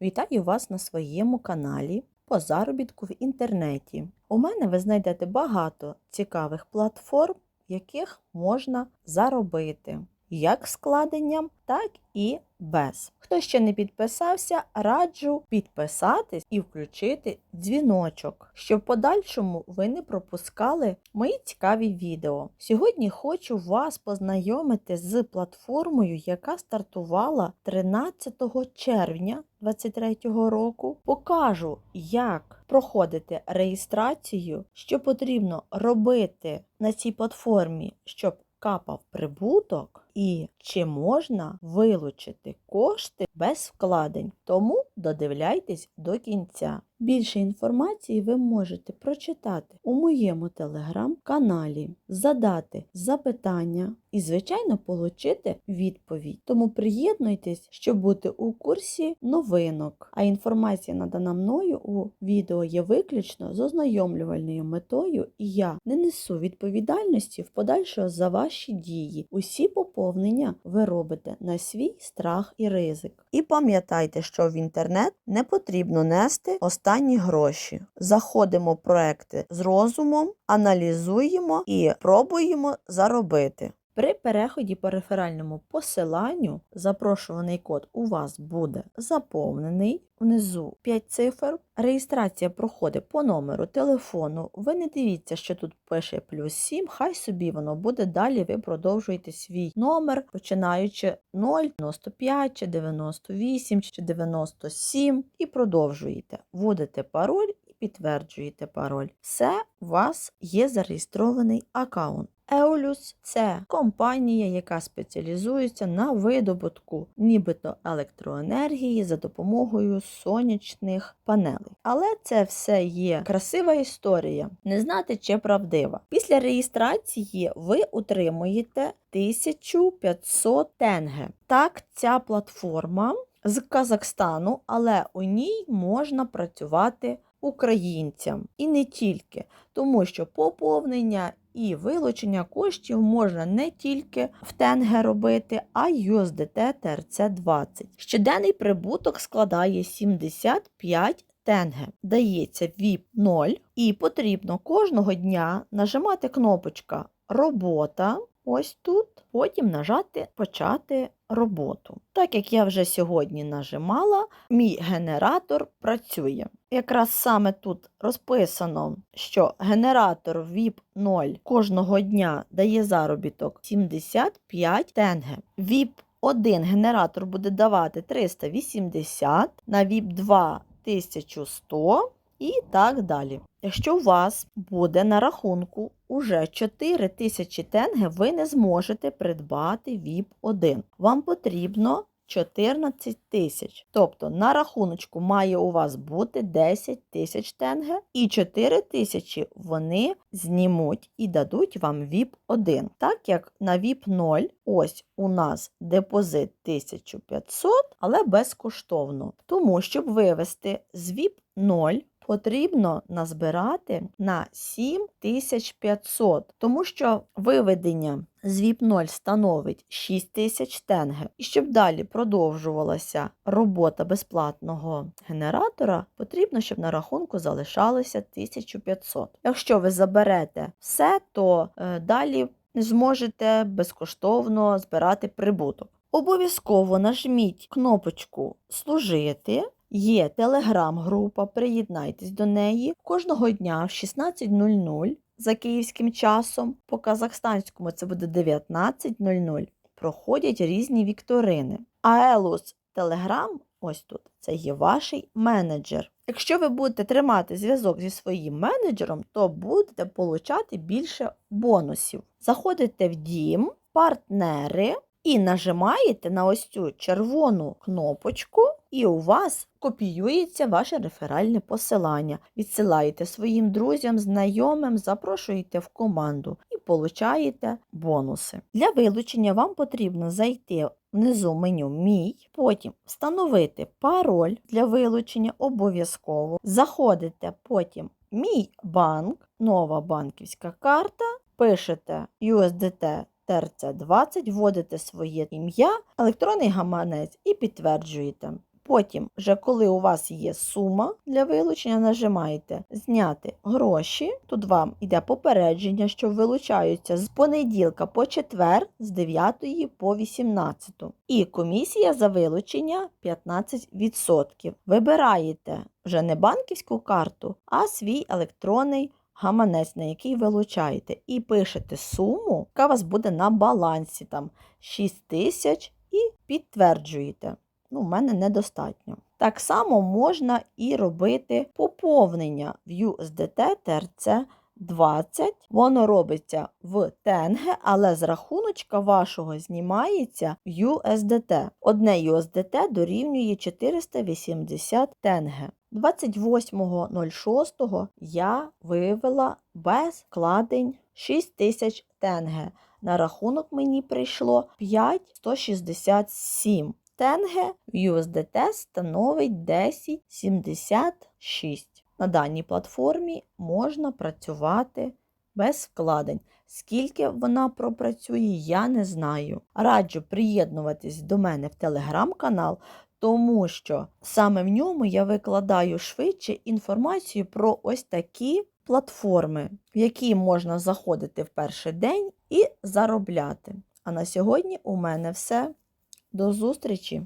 Вітаю вас на своєму каналі по заробітку в інтернеті. У мене ви знайдете багато цікавих платформ, в яких можна заробити як складенням, так і без. Хто ще не підписався, раджу підписатись і включити дзвіночок, щоб в подальшому ви не пропускали мої цікаві відео. Сьогодні хочу вас познайомити з платформою, яка стартувала 13 червня 2023 року. Покажу, як проходити реєстрацію, що потрібно робити на цій платформі, щоб капав прибуток і чи можна вилучити кошти без вкладень. Тому додивляйтесь до кінця. Більше інформації ви можете прочитати у моєму телеграм-каналі, задати запитання і, звичайно, отримати відповідь. Тому приєднуйтесь, щоб бути у курсі новинок. А інформація надана мною у відео є виключно з ознайомлювальною метою, і я не несу відповідальності в подальшого за ваші дії. Усі поповнення ви робите на свій страх і ризик. І пам'ятайте, що в інтернет не потрібно нести останні гроші. Заходимо в проекти з розумом, аналізуємо і пробуємо заробити. При переході по реферальному посиланню запрошуваний код у вас буде заповнений. Внизу 5 цифр. Реєстрація проходить по номеру телефону. Ви не дивіться, що тут пише плюс 7, хай собі воно буде. Далі ви продовжуєте свій номер, починаючи 0, 95, чи 98 чи 97 і продовжуєте. Вводите пароль і підтверджуєте пароль. Все, у вас є зареєстрований аккаунт. Еолюс це компанія, яка спеціалізується на видобутку нібито електроенергії за допомогою сонячних панелей. Але це все є красива історія, не знати чи правдива. Після реєстрації ви отримуєте 1500 тенге. Так, ця платформа з Казахстану, але у ній можна працювати українцям і не тільки, тому що поповнення і вилучення коштів можна не тільки в тенге робити, а й USDT TRC20. Щоденний прибуток складає 75 тенге. Дається VIP 0 і потрібно кожного дня нажимати кнопочка Робота. Ось тут, потім нажати Почати роботу. Так як я вже сьогодні нажимала, мій генератор працює. Якраз саме тут розписано, що генератор VIP 0 кожного дня дає заробіток 75 тенге. VIP 1 генератор буде давати 380, на VIP 2 1100 і так далі. Якщо у вас буде на рахунку уже 4 тисячі тенге, ви не зможете придбати VIP 1. Вам потрібно 14 тисяч. Тобто на рахуночку має у вас бути 10 тисяч тенге, і 4 тисячі вони знімуть і дадуть вам VIP 1. Так як на VIP 0 ось у нас депозит 1500, але безкоштовно. Тому, щоб вивести з VIP 0 потрібно назбирати на 7500, тому що виведення з VIP 0 становить 6000 тенге. І щоб далі продовжувалася робота безплатного генератора, потрібно, щоб на рахунку залишалося 1500. Якщо ви заберете все, то е, далі зможете безкоштовно збирати прибуток. Обов'язково нажміть кнопочку Служити. Є телеграм-група, приєднайтесь до неї кожного дня в 16.00 за київським часом, по казахстанському це буде 19.00. Проходять різні вікторини. А Елус Телеграм, ось тут, це є ваш менеджер. Якщо ви будете тримати зв'язок зі своїм менеджером, то будете получати більше бонусів. Заходите в дім, партнери. І нажимаєте на ось цю червону кнопочку, і у вас копіюється ваше реферальне посилання. Відсилаєте своїм друзям, знайомим, запрошуєте в команду і получаєте бонуси. Для вилучення вам потрібно зайти внизу меню Мій, потім встановити пароль для вилучення обов'язково. Заходите потім Мій банк, нова банківська карта, пишете USDT. ТРЦ20, вводите своє ім'я, електронний гаманець і підтверджуєте. Потім, вже коли у вас є сума для вилучення, нажимаєте Зняти гроші. Тут вам йде попередження, що вилучаються з понеділка по четвер з 9 по 18. І комісія за вилучення 15%. Вибираєте вже не банківську карту, а свій електронний гаманець, на який вилучаєте, і пишете суму, яка у вас буде на балансі, там 6 тисяч, і підтверджуєте. Ну, у мене недостатньо. Так само можна і робити поповнення в USDT TRC 20. Воно робиться в тенге, але з рахуночка вашого знімається в USDT. Одне USDT дорівнює 480 тенге. 28.06 я вивела без вкладень 6 тисяч тенге. На рахунок мені прийшло 5,167 тенге. В USDT становить 10,76. На даній платформі можна працювати без вкладень. Скільки вона пропрацює, я не знаю. Раджу приєднуватись до мене в телеграм-канал, тому що саме в ньому я викладаю швидше інформацію про ось такі платформи, в які можна заходити в перший день і заробляти. А на сьогодні у мене все. До зустрічі!